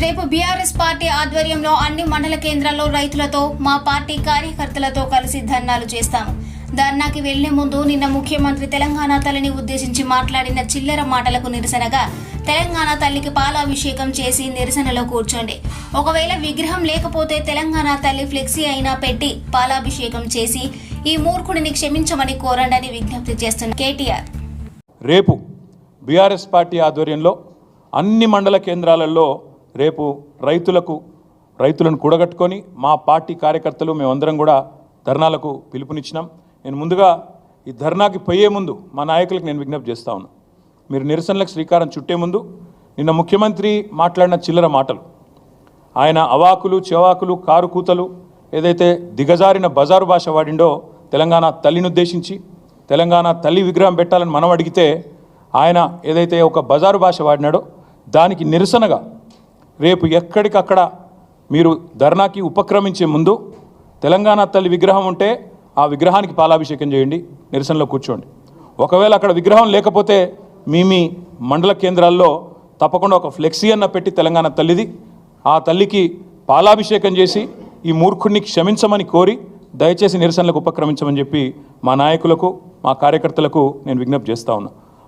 రేపు BRS party ఆధ్వర్యంలో అన్ని మండల కేంద్రాల్లో రైతులతో మా పార్టీ కార్యకర్తలతో కలిసి ధర్నాలు చేస్తాము. ధర్నాకి వెళ్ళే ముందు నిన్న ముఖ్యమంత్రి తెలంగాణ తల్లిని ఉద్దేశించి మాట్లాడిన చిల్లర మాటలకు నిరసనగా తెలంగాణ తల్లికి పాలాభిషేకం చేసి నిరసనలో కూర్చోండి. ఒకవేళ విగ్రహం లేకపోతే తెలంగాణ తల్లి ఫ్లెక్సీ అయినా పెట్టి పాలాభిషేకం చేసి ఈ మూర్ఖుడిని క్షమించమని కోరండని విజ్ఞప్తి చేస్తున్న కేటీఆర్. రేపు బీఆర్ఎస్ పార్టీ ఆధ్వర్యంలో అన్ని మండల కేంద్రాలలో రేపు రైతులకు రైతులను కూడగట్టుకొని మా పార్టీ కార్యకర్తలు మేమందరం కూడా ధర్నాలకు పిలుపునిచ్చినాం. నేను ముందుగా ఈ ధర్నాకి పోయే ముందు మా నాయకులకు నేను విజ్ఞప్తి చేస్తా ఉన్నాను మీరు నిరసనలకు శ్రీకారం చుట్టే ముందు నిన్న ముఖ్యమంత్రి మాట్లాడిన చిల్లర మాటలు. ఆయన అవాకులు చెవాకులు కారు కూతలు ఏదైతే దిగజారిన బజారు భాష వాడిండో తెలంగాణ తల్లిని ఉద్దేశించి తెలంగాణ తల్లి విగ్రహం పెట్టాలని మనం అడిగితే ఆయన ఏదైతే ఒక బజారు భాష వాడినాడో దానికి నిరసనగా రేపు ఎక్కడికక్కడ మీరు ధర్నాకి ఉపక్రమించే ముందు తెలంగాణ తల్లి విగ్రహం ఉంటే ఆ విగ్రహానికి పాలాభిషేకం చేయండి నిరసనలో కూర్చోండి. ఒకవేళ అక్కడ విగ్రహం లేకపోతే మీ మీ మండల కేంద్రాల్లో తప్పకుండా ఒక ఫ్లెక్సీ అన్న పెట్టి తెలంగాణ తల్లిది ఆ తల్లికి పాలాభిషేకం చేసి ఈ మూర్ఖుడిని క్షమించమని కోరి దయచేసి నిరసనలకు ఉపక్రమించమని చెప్పి మా నాయకులకు మా కార్యకర్తలకు నేను విజ్ఞప్తి చేస్తా ఉన్నా.